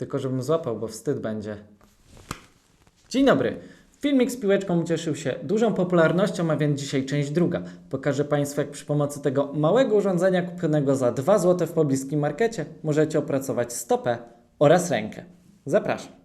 Tylko żebym złapał, bo wstyd będzie. Dzień dobry. Filmik z piłeczką ucieszył się dużą popularnością, a więc dzisiaj część druga. Pokażę Państwu, jak przy pomocy tego małego urządzenia kupionego za 2 zł w pobliskim markecie możecie opracować stopę oraz rękę. Zapraszam.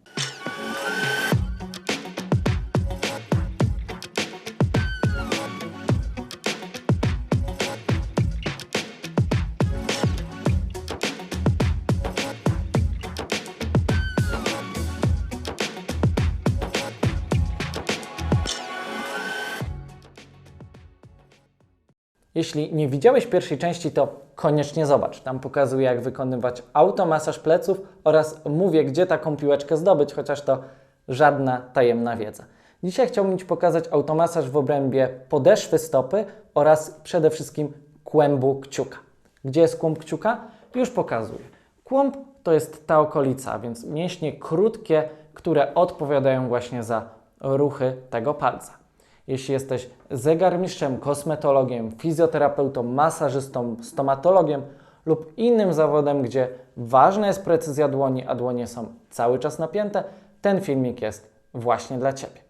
Jeśli nie widziałeś pierwszej części, to koniecznie zobacz. Tam pokazuję, jak wykonywać automasaż pleców oraz mówię, gdzie taką piłeczkę zdobyć, chociaż to żadna tajemna wiedza. Dzisiaj chciałbym Ci pokazać automasaż w obrębie podeszwy stopy oraz przede wszystkim kłębu kciuka. Gdzie jest kłąb kciuka? Już pokazuję. Kłąb to jest ta okolica, więc mięśnie krótkie, które odpowiadają właśnie za ruchy tego palca. Jeśli jesteś zegarmistrzem, kosmetologiem, fizjoterapeutą, masażystą, stomatologiem lub innym zawodem, gdzie ważna jest precyzja dłoni, a dłonie są cały czas napięte, ten filmik jest właśnie dla Ciebie.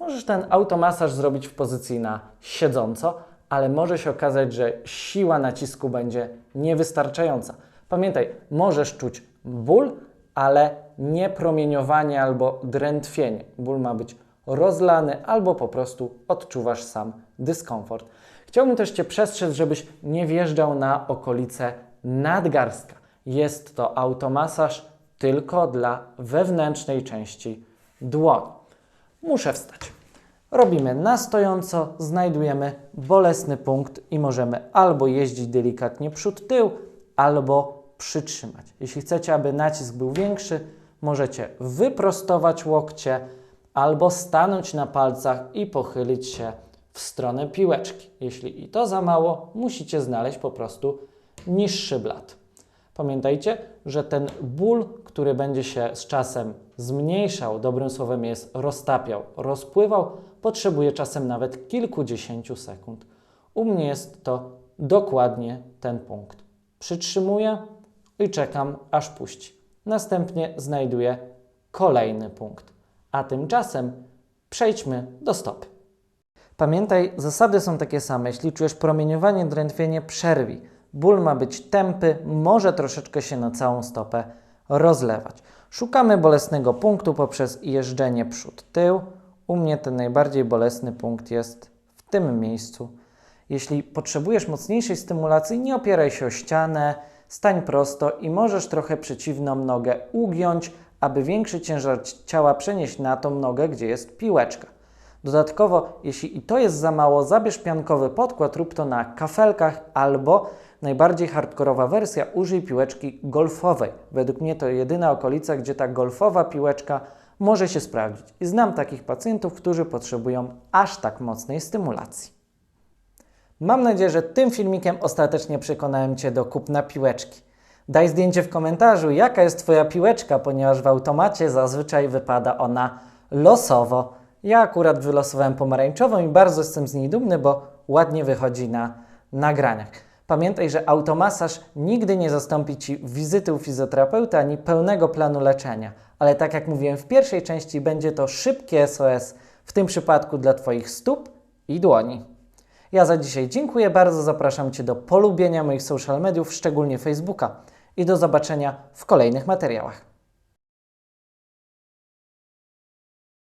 Możesz ten automasaż zrobić w pozycji na siedząco, ale może się okazać, że siła nacisku będzie niewystarczająca. Pamiętaj, możesz czuć ból, ale nie promieniowanie albo drętwienie. Ból ma być rozlany albo po prostu odczuwasz sam dyskomfort. Chciałbym też Cię przestrzec, żebyś nie wjeżdżał na okolice nadgarstka. Jest to automasaż tylko dla wewnętrznej części dłoni. Muszę wstać. Robimy na stojąco, znajdujemy bolesny punkt i możemy albo jeździć delikatnie przód-tył, albo przytrzymać. Jeśli chcecie, aby nacisk był większy, możecie wyprostować łokcie, albo stanąć na palcach i pochylić się w stronę piłeczki. Jeśli i to za mało, musicie znaleźć po prostu niższy blat. Pamiętajcie, że ten ból, który będzie się z czasem zmniejszał, dobrym słowem jest roztapiał, rozpływał, potrzebuje czasem nawet kilkudziesięciu sekund. U mnie jest to dokładnie ten punkt. Przytrzymuję i czekam, aż puści. Następnie znajduję kolejny punkt. A tymczasem przejdźmy do stopy. Pamiętaj, zasady są takie same. Jeśli czujesz promieniowanie, drętwienie, przerwij. Ból ma być tępy, może troszeczkę się na całą stopę rozlewać. Szukamy bolesnego punktu poprzez jeżdżenie przód-tył. U mnie ten najbardziej bolesny punkt jest w tym miejscu. Jeśli potrzebujesz mocniejszej stymulacji, nie opieraj się o ścianę, stań prosto i możesz trochę przeciwną nogę ugiąć, aby większy ciężar ciała przenieść na tą nogę, gdzie jest piłeczka. Dodatkowo, jeśli i to jest za mało, zabierz piankowy podkład, rób to na kafelkach albo najbardziej hardkorowa wersja, użyj piłeczki golfowej. Według mnie to jedyna okolica, gdzie ta golfowa piłeczka może się sprawdzić. I znam takich pacjentów, którzy potrzebują aż tak mocnej stymulacji. Mam nadzieję, że tym filmikiem ostatecznie przekonałem Cię do kupna piłeczki. Daj zdjęcie w komentarzu, jaka jest Twoja piłeczka, ponieważ w automacie zazwyczaj wypada ona losowo. Ja akurat wylosowałem pomarańczową i bardzo jestem z niej dumny, bo ładnie wychodzi na nagraniach. Pamiętaj, że automasaż nigdy nie zastąpi Ci wizyty u fizjoterapeuty ani pełnego planu leczenia, ale tak jak mówiłem w pierwszej części, będzie to szybkie SOS, w tym przypadku dla Twoich stóp i dłoni. Ja za dzisiaj dziękuję bardzo, zapraszam Cię do polubienia moich social mediów, szczególnie Facebooka i do zobaczenia w kolejnych materiałach.